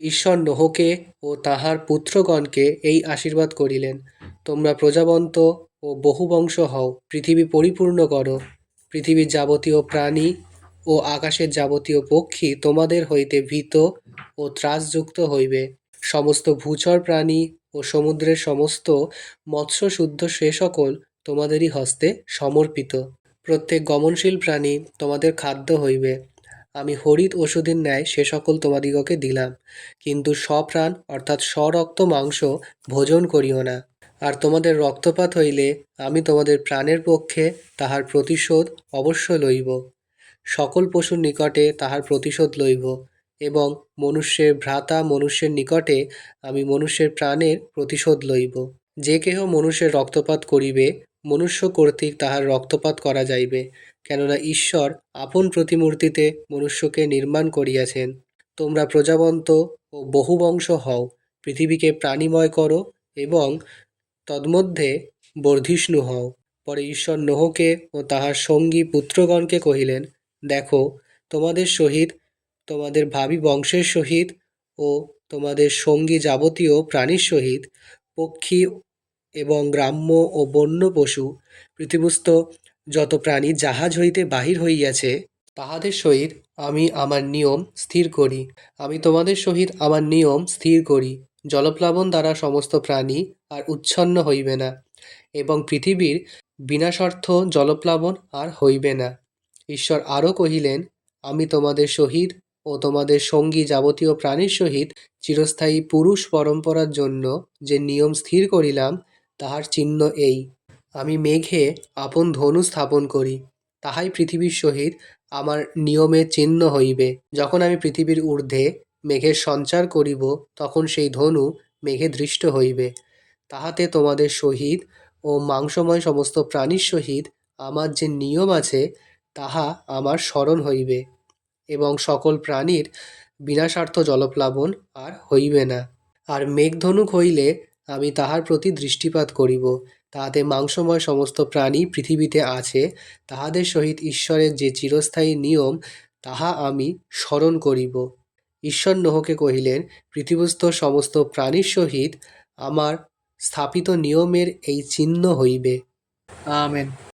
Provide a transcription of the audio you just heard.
ঈশ্বর নোহকে ও তাহার পুত্রগণকে এই আশীর্বাদ করিলেন। তোমরা প্রজাবন্ত ও বহুবংশ হও, পৃথিবী পরিপূর্ণ করো। পৃথিবীর যাবতীয় প্রাণী ও আকাশের যাবতীয় পক্ষী তোমাদের হইতে ভীত ও ত্রাসযুক্ত হইবে। সমস্ত ভূচর প্রাণী ও সমুদ্রের সমস্ত মৎস্য শুদ্ধ সে সকল তোমাদেরই হস্তে সমর্পিত। প্রত্যেক গমনশীল প্রাণী তোমাদের খাদ্য হইবে। আমি হরিৎ ওষুধের ন্যায় সে সকল তোমাদিগকে দিলাম। কিন্তু স্বপ্রাণ, অর্থাৎ স্বরক্ত মাংস, ভোজন করিও না। আর তোমাদের রক্তপাত হইলে আমি তোমাদের প্রাণের পক্ষে তাহার প্রতিশোধ অবশ্য লইব। সকল পশুর নিকটে তাহার প্রতিশোধ লইব এবং মনুষ্যের ভ্রাতা মনুষ্যের নিকটে আমি মনুষ্যের প্রাণের প্রতিশোধ লইব। যে কেহ মনুষ্যের রক্তপাত করিবে, মনুষ্য কর্তৃক তাহার রক্তপাত করা যাইবে। কেননা ঈশ্বর আপন প্রতিমূর্তিতে মনুষ্যকে নির্মাণ করিয়াছেন। তোমরা প্রজাবন্ত ও বহুবংশ হও, পৃথিবীকে প্রাণীময় করো এবং তন্মধ্যে বর্ধিষ্ণু হও। পরে ঈশ্বর নোহকে ও তাহার সঙ্গী পুত্রগণকে কহিলেন, দেখো, তোমাদের সহিত, তোমাদের ভাবি বংশের সহিত ও তোমাদের সঙ্গী যাবতীয় প্রাণীর সহিত, পক্ষী এবং গ্রাম্য ও বন্য পশু পৃথিবীস্থ যত প্রাণী জাহাজ হইতে বাহির হইয়াছে, তাহাদের সহিত আমি আমার নিয়ম স্থির করি। আমি তোমাদের সহিত আমার নিয়ম স্থির করি। জলপ্লাবন দ্বারা সমস্ত প্রাণী আর উচ্ছন্ন হইবে না এবং পৃথিবীর বিনাশার্থ জলপ্লাবন আর হইবে না। ঈশ্বর আরও কহিলেন, আমি তোমাদের সহিত ও তোমাদের সঙ্গী যাবতীয় প্রাণীর সহিত চিরস্থায়ী পুরুষ পরম্পরার জন্য যে নিয়ম স্থির করিলাম, তাহার চিহ্ন এই। আমি মেঘে আপন ধনু স্থাপন করি, তাহাই পৃথিবীর সহিত আমার নিয়মে চিহ্ন হইবে। যখন আমি পৃথিবীর ঊর্ধ্বে মেঘের সঞ্চার করিব, তখন সেই ধনু মেঘে দৃষ্ট হইবে। তাহাতে তোমাদের সহিত ও মাংসময় সমস্ত প্রাণীর সহিত আমার যে নিয়ম আছে, তাহা আমার স্মরণ হইবে এবং সকল প্রাণীর বিনাশার্থ জলপ্লাবন আর হইবে না। আর মেঘধনুক হইলে আমি তাহার প্রতি দৃষ্টিপাত করিব। তাহাতে মাংসময় সমস্ত প্রাণী পৃথিবীতে আছে, তাহাদের সহিত ঈশ্বরের যে চিরস্থায়ী নিয়ম, তাহা আমি স্মরণ করিব। ঈশ্বর নোহকে কহিলেন, পৃথিবস্থ সমস্ত প্রাণীর সহিত আমার স্থাপিত নিয়মের এই চিহ্ন হইবে। আমেন।